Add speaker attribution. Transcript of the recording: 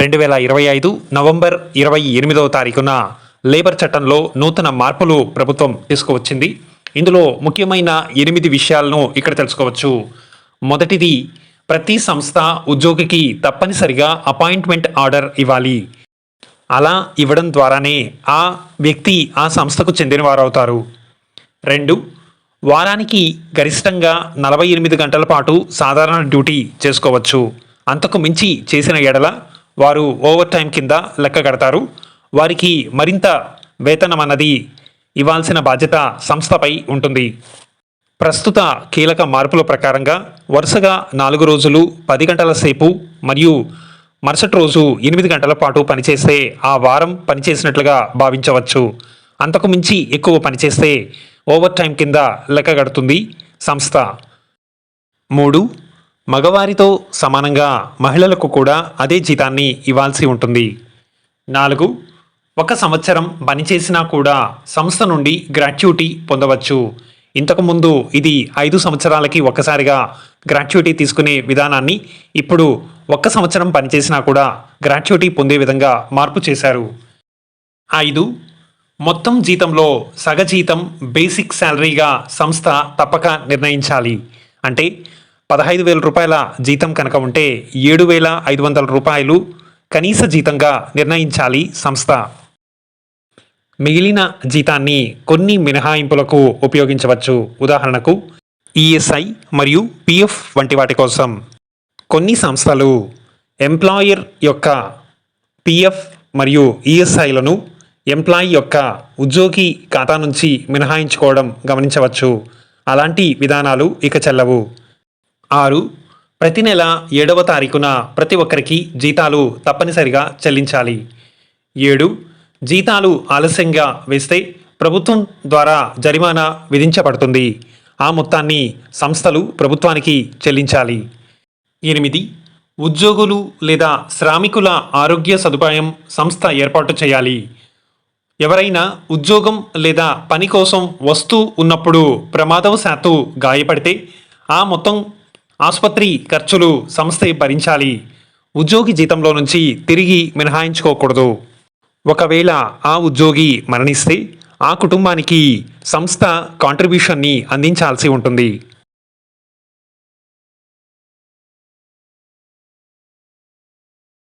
Speaker 1: రెండు వేల ఇరవై ఐదు నవంబర్ ఇరవై ఎనిమిదవ తారీఖున లేబర్ చట్టంలో నూతన మార్పులు ప్రభుత్వం తీసుకువచ్చింది. ఇందులో ముఖ్యమైన ఎనిమిది విషయాలను ఇక్కడ తెలుసుకోవచ్చు. మొదటిది ప్రతి సంస్థ ఉద్యోగికి తప్పనిసరిగా అపాయింట్మెంట్ ఆర్డర్ ఇవ్వాలి. అలా ఇవ్వడం ద్వారానే ఆ వ్యక్తి ఆ సంస్థకు చెందినవారవుతారు. రెండు వారానికి గరిష్టంగా నలభై ఎనిమిది గంటల పాటు సాధారణ డ్యూటీ చేసుకోవచ్చు. అంతకు మించి చేసిన ఎడల వారు ఓవర్ టైం కింద లెక్క కడతారు. వారికి మరింత వేతనం అన్నది ఇవ్వాల్సిన బాధ్యత సంస్థపై ఉంటుంది. ప్రస్తుత కీలక మార్పుల ప్రకారంగా వరుసగా నాలుగు రోజులు పది గంటల సేపు మరియు మరుసటి రోజు ఎనిమిది గంటల పాటు పనిచేస్తే ఆ వారం పనిచేసినట్లుగా భావించవచ్చు. అంతకు మించి ఎక్కువ పనిచేస్తే ఓవర్ టైం కింద లెక్క కడుతుంది సంస్థ. మూడు మగవారితో సమానంగా మహిళలకు కూడా అదే జీతాన్ని ఇవ్వాల్సి ఉంటుంది. నాలుగు ఒక సంవత్సరం పనిచేసినా కూడా సంస్థ నుండి గ్రాట్యుటీ పొందవచ్చు. ఇంతకుముందు ఇది ఐదు సంవత్సరాలకి ఒక్కసారిగా గ్రాట్యుటీ తీసుకునే విధానాన్ని ఇప్పుడు ఒక్క సంవత్సరం పనిచేసినా కూడా గ్రాట్యుటీ పొందే విధంగా మార్పు చేశారు. ఐదు మొత్తం జీతంలో సగ జీతం బేసిక్ శాలరీగా సంస్థ తప్పక నిర్ణయించాలి. అంటే పదహైదు వేల రూపాయల జీతం కనుక ఉంటే ఏడు వేల ఐదు వందల రూపాయలు కనీస జీతంగా నిర్ణయించాలి సంస్థ. మిగిలిన జీతాన్ని కొన్ని మినహాయింపులకు ఉపయోగించవచ్చు. ఉదాహరణకు ఈఎస్ఐ మరియు పిఎఫ్ వంటి వాటి కోసం కొన్ని సంస్థలు ఎంప్లాయర్ యొక్క పిఎఫ్ మరియు ఈఎస్ఐలను ఎంప్లాయీ యొక్క ఉద్యోగి ఖాతా నుంచి మినహాయించుకోవడం గమనించవచ్చు. అలాంటి విధానాలు ఇక చెల్లవు. ఆరు. ప్రతి నెల ఏడవ తారీఖున ప్రతి ఒక్కరికి జీతాలు తప్పనిసరిగా చెల్లించాలి. ఏడు. జీతాలు ఆలస్యంగా వేస్తే ప్రభుత్వం ద్వారా జరిమానా విధించబడుతుంది. ఆ మొత్తాన్ని సంస్థలు ప్రభుత్వానికి చెల్లించాలి. ఎనిమిది. ఉద్యోగులు లేదా శ్రామికుల ఆరోగ్య సదుపాయం సంస్థ ఏర్పాటు చేయాలి. ఎవరైనా ఉద్యోగం లేదా పని కోసం వస్తూ ఉన్నప్పుడు ప్రమాదవశాత్తు గాయపడితే ఆ మొత్తం ఆసుపత్రి ఖర్చులు సంస్థే భరించాలి. ఉద్యోగి జీతంలో నుంచి తిరిగి మినహాయించుకోకూడదు. ఒకవేళ ఆ ఉద్యోగి మరణిస్తే ఆ కుటుంబానికి సంస్థ కాంట్రిబ్యూషన్ని అందించాల్సి ఉంటుంది.